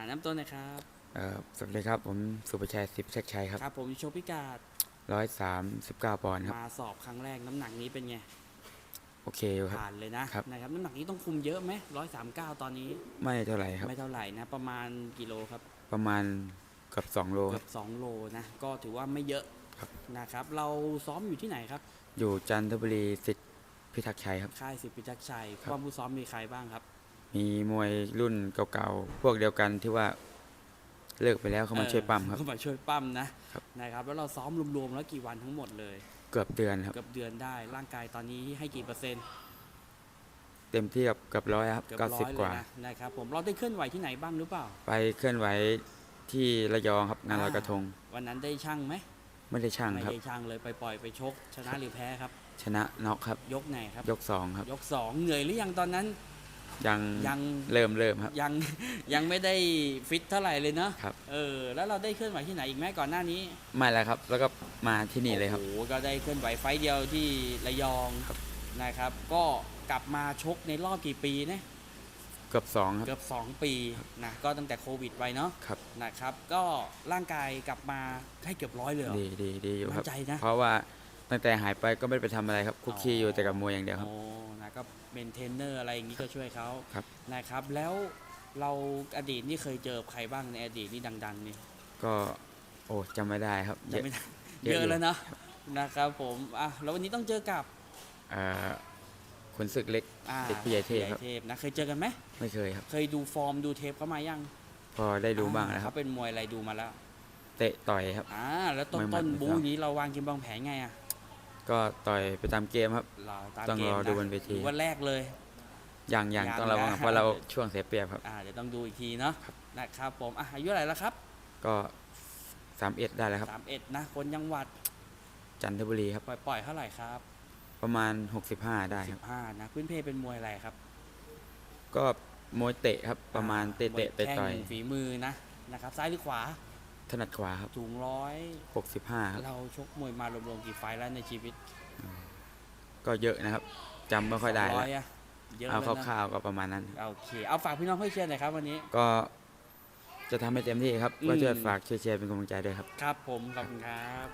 อ่าน้ำต้นนะครับเอ่อสวัสดีครับ ผมสุประชัยสิบชักชัยครับครับ ผมโชว์พิกาดร้อยสามสิบเก้าปอนด์ครับ มาสอบครั้งแรกน้ำหนักนี้เป็นไงโอเคอยู่ครับ ผ่านเลยนะครับ นะครับน้ำหนักนี้ต้องคุมเยอะไหมร้อยสามเก้าตอนนี้ ไม่เท่าไหร่ครับ ไม่เท่าไหร่นะ ประมาณกิโลครับประมาณเกับสองโลคเกืรัอบ บสองโลนะก็ถือว่าไม่เยอะครับ นะครับ เราซ้อมอยู่ที่ไหนครับอยู่จันทบุรีสิทธิ์พิทักษ์ชัยครับ ค่ายสิบพิจักรชัยครับ ความผู้ซ้อมมีใครบ้างครับ มีมวยรุ่นเก่าๆ พวกเดียวกันที่ว่าเลิกไปแล้วเขามาช่วยปั้มครับ เข้ามาช่วยปั้มนะครับนะครับแล้วเราซ้อมรวมๆแล้วกี่วันทั้งหมดเลย เกือบเดือนครับ เกือบเดือนได้ร่างกายตอนนี้ให้กี่เปอร์เซ็นต์เต็มที่กับเกับร้อยครับเกือบเก้าร้สิบอยกเลยว่านะนะครับผมเราได้เคลื่อนไหวที่ไหนบ้างหรือเปล่า ไปเคลื่อนไหวที่ระยองครับงานลอยกระทง วันนั้นได้ช่างไหมไม่ได้ช่างไม่ครับได้ช่างเลยไปปล่อยไปชก ชนะหรือแพ้ครับ ชนะน็อกครับ ยกไหนครับ ยกสองครับ ยกสองเหนื่อยหรือยังตอนนั้น ยังยัง เริ่มเริ่มครับ ยัง ยังไม่ได้ฟิตเท่าไหร่เลยเนาะครับ เออ แล้วเราได้เคลื่อนไหวที่ไหนอีกไหมก่อนหน้านี้ไม่แล้วครับ แล้วก็มาที่นี่เลยครับ โอ้โหก็ได้เคลื่อนไหวไฟต์เดียวที่ระยองนะครับ ก็กลับมาชกในรอบกี่ปีนะเกือบสองครับ เกือบ2ปีนะก็ตั้งแต่โควิดไปเนาะครับ นะครับ ก็ร่างกายกลับมาให้เกือบร้อยเลยเหรอ ดีดีดีอยู่คมั่รับนใจนะ เพราะว่า ตั้งแต่หายไปก็ไม่ได้ไปทำอะไรครับคุกคีอยู่แต่กับมวยอย่างเดียวครับ โอ้นะก็เป็นเทรนเนอร์อะไรอย่างนี้ก็ช่วยเขาครับ นะครับ แล้วเราอดีตนี่เคยเจอใครบ้างในอดีตนี่ดังๆนี่ก็โอ้จำไม่ได้ครับเยจะอะ ไม่ได้เยอะเยอะอยู่ แล้วเนาะนะครับผมอะแล้ววันนี้ต้องเจอกับเอ่อขุนศึกเล็กอ่าเด็กผู้ใหญ่เทพครับผู้ใหญ่เทพนะเคยเจอกันไหมไม่เคยครับ เคยดูฟอร์มดูเทปเขามายังพอได้ดูบ้างแล้วคเขารับเป็นมวยอะไรดูมาแล้วเตะต่อยครับ อ่าแล้วต้นมวยหมัต้ดนไม่บูทราบนี้เราวางเกมวางแผนไงอะ ก็ต่อยไปตามเกมครับ เราตามต้องเกมรอนะดูบนเวทีวันแรกเลย อย่างอย่างยังต้องระวังนะเพราะเราช่วงเสียเปรียบครับ อ่าเดี๋ยวต้องดูอีกทีเนาะนะครับผมอะอายุเท่าไหร่แล้วครับก็สามเอ็ดได้แล้วครับ สามเอ็ดนะ คนจังหวัดจันทบุรีครับ ปล่อยปล่อยเท่าไหร่ครับประมาณ 65 ได้คสิรับ บห้านะพื้นเพเป็นมวยอะไรครับก็มวยเตะครับประมาณเตะมวเตะแข้งต่อยฝีมือนะนะครับ ซ้ายหรือขวาๆ ถนัดขวาครับสูงร้อย65ครับ เราชกมวยมารวมๆกี่ไฟล์แล้วในชีวิตก็เยอะนะครับจำไม่ค่อยได้สงแล้วร้อยอะเยอะเอาแล้วนะคร่าวๆก็ประมาณนั้น โอเค เอาฝากพี่น้องเพื่อนเชียร์หน่อยครับวันนี้ ก็จะทำให้เต็มที่ครับอืมก็ช่วยฝากช่วยแชร์เป็นกำลังใจด้วยครับ ครับผม ขอบคุณครับ